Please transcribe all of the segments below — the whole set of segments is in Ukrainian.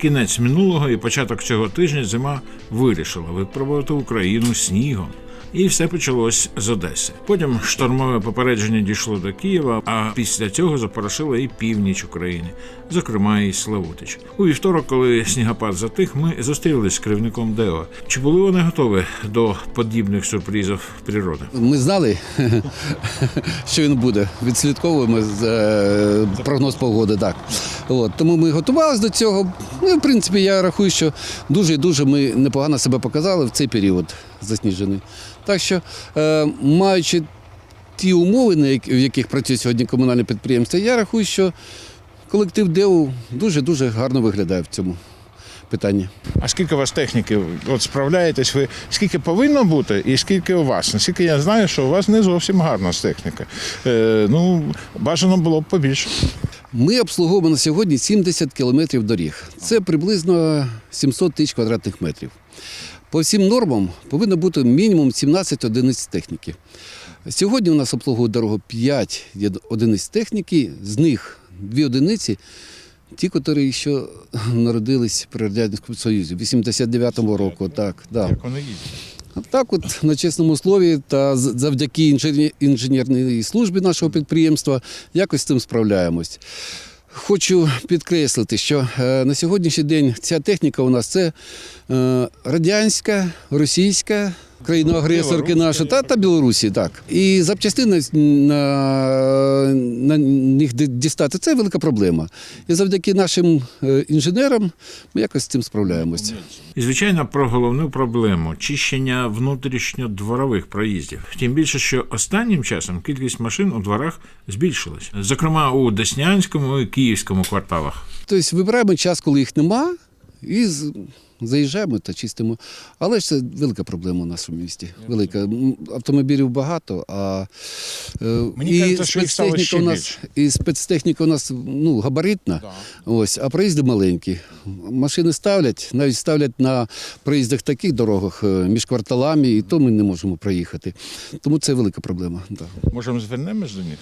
кінець минулого і початок цього тижня зима вирішила випробувати Україну снігом. І все почалось з Одеси. Потім штормове попередження дійшло до Києва, а після цього запорошило і північ України, зокрема і Славутич. У вівторок, коли снігопад затих, ми зустрілись з керівником ДЕО. Чи були вони готові до подібних сюрпризів природи? Ми знали, що він буде. Відслідковуємо е, прогноз погоди. Так. От. Тому ми готувалися до цього. Ну, в принципі, я рахую, що дуже і дуже ми непогано себе показали в цей період засніжений. Так що, е, маючи ті умови, в яких працює сьогодні комунальне підприємство, я рахую, що колектив ДЕУ дуже-дуже гарно виглядає в цьому питанні. А скільки у вас техніки? От справляєтесь ви? Скільки повинно бути і скільки у вас? Наскільки я знаю, що у вас не зовсім гарна з техніки. Е, ну, бажано було б побільше. Ми обслуговуємо на сьогодні 70 кілометрів доріг. Це приблизно 700 тисяч квадратних метрів. По всім нормам повинно бути мінімум 17 одиниць техніки. Сьогодні у нас обслуговує дорогу 5 одиниць техніки, з них 2 одиниці. Ті, які ще народились при Радянському Союзі, 89-му року. Так, да. Як вони їздять? Так, от на чесному слові та завдяки інженерній службі нашого підприємства якось з цим справляємось. Хочу підкреслити, що е, на сьогоднішній день ця техніка у нас це е, радянська, російська, країна-агресорки наша та, та Білорусі. Так. І запчастини на, на них дістати це велика проблема. І завдяки нашим е, інженерам ми якось з цим справляємося. І звичайно про головну проблему чищення внутрішньодворових проїздів. Тим більше, що останнім часом кількість машин у дворах збільшилась, зокрема у Деснянському і Київському кварталах. Тобто вибираємо час, коли їх нема, і заїжджаємо та чистимо. Але ж це велика проблема у нашому місті. Велика. Автомобілів багато, а е, Мені кажеться, що їх стало ще у нас, і спецтехніка у нас ну, габаритна, ось, а проїзди маленькі. Машини ставлять, навіть ставлять на проїздах таких дорогах е, між кварталами, і то ми не можемо проїхати. Тому це велика проблема. Да. Може, ми звернемось до них?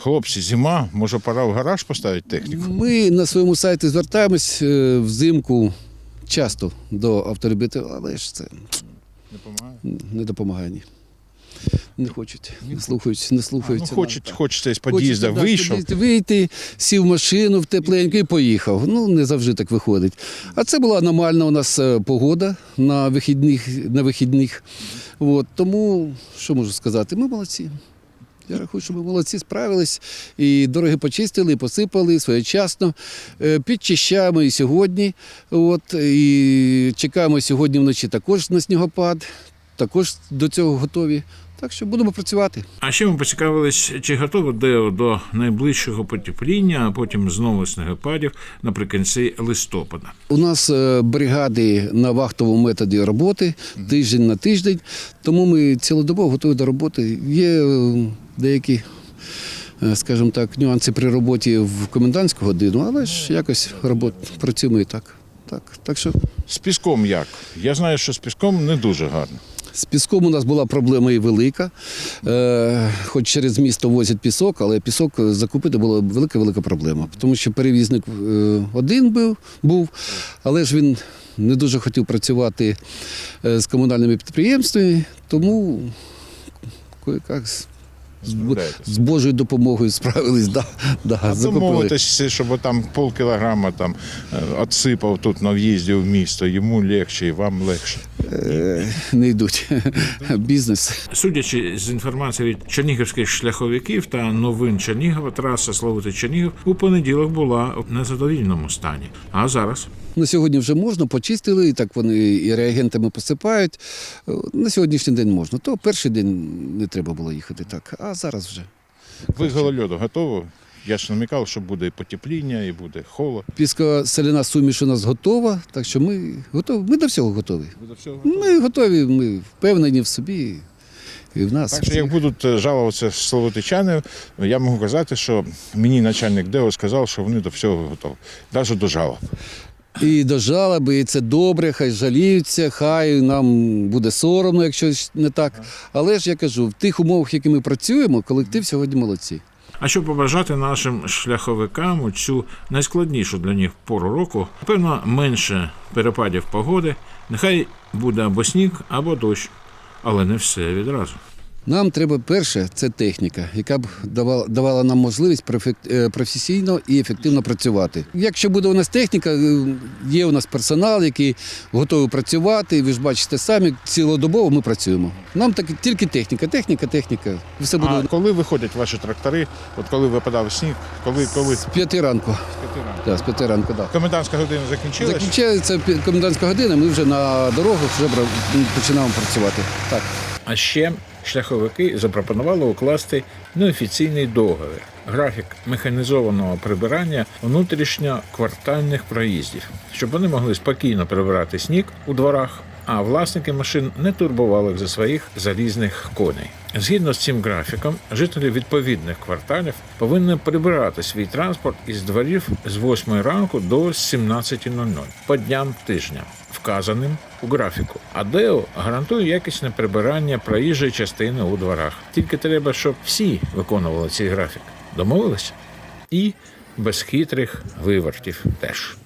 Хлопці, зима, може, пора в гараж поставити техніку? Ми на своєму сайті звертаємось е, взимку часто до авторибітів, але ж це Не допомагає? не допомагає ні. Не хочуть, не слухають, не Ну, слухаються. хочуть, хочеться з Хочеться, вийшов. Вийти, сів в машину в тепленьку і поїхав. Ну, не завжди так виходить. А це була аномальна у нас е, погода на вихідних. На вихідних. От, тому, що можу сказати, ми молодці. Я рахую, що ми молодці справились. І дороги почистили, і посипали своєчасно. Е, Підчищаємо і сьогодні. От, і чекаємо сьогодні вночі також на снігопад. Також до цього готові. Так що будемо працювати. А ще ми поцікавились, чи готово ДЕО до найближчого потепління, а потім знову снегопадів наприкінці листопада. У нас е, бригади на вахтовому методі роботи тиждень на тиждень, тому ми цілодобово готові до роботи. Є е, деякі, е, скажімо так, нюанси при роботі в комендантську годину, але ж якось робот, працюємо і так. Так, так що З піском як? Я знаю, що з піском не дуже гарно. з піском у нас була проблема і велика. Е, хоч через місто возять пісок, але пісок закупити була велика-велика проблема. Тому що перевізник е, один був, був, але ж він не дуже хотів працювати е, з комунальними підприємствами, тому кое-як з, Божою допомогою справились. Да, да, А домовитися, щоб там полкілограма там е, отсипав тут на в'їзді в місто, йому легше і вам легше. Е, Не йдуть. Бізнес. Судячи з інформації від чернігівських шляховиків та новин Чернігова, траса Славути Чернігів у понеділок була в незадовільному стані. А зараз На сьогодні вже можна, почистили, і так вони і реагентами посипають. На сьогоднішній день можна. То перший день не треба було їхати так, а зараз вже. Ви голольоду готові? Я ж намікав, що буде і потепління, і буде холод. Піскосоляна суміш у нас готова, так що ми готові. Ми до всього готові. Ви до всього Ми готові, ми впевнені в собі і в нас. Так що як будуть е, жалуватися словотичани, я можу казати, що мені начальник ДЕО сказав, що вони до всього готові. Навіть до жалоб. І до жалоби, і це добре, хай жаліються, хай нам буде соромно, якщо не так. Але ж я кажу, в тих умовах, які ми працюємо, колектив сьогодні молодці. А щоб побажати нашим шляховикам у цю найскладнішу для них пору року, певно, менше перепадів погоди, нехай буде або сніг, або дощ, але не все відразу. Нам треба перше це техніка, яка б давала, давала нам можливість е, професійно і ефективно працювати. Якщо буде у нас техніка, е, є у нас персонал, який готовий працювати. Ви ж бачите самі, цілодобово ми працюємо. Нам так тільки техніка, техніка, техніка. Все буде А коли виходять ваші трактори, от коли випадав сніг, коли, коли з п'яти ранку. Так, з п'яти ранку, так. комендантська година закінчилась? Закінчається комендантська година, ми вже на дорогах вже починаємо працювати. Так. А ще шляховики запропонували укласти неофіційний договір, графік механізованого прибирання внутрішньоквартальних проїздів, щоб вони могли спокійно прибирати сніг у дворах, а власники машин не турбували за своїх залізних коней. Згідно з цим графіком, жителі відповідних кварталів повинні прибирати свій транспорт із дворів з 8 ранку до 17.00 по дням тижня, вказаним у графіку. А ДЕО гарантує якісне прибирання проїжджої частини у дворах. Тільки треба, щоб всі виконували цей графік. Домовилися? І без хитрих вивертів теж.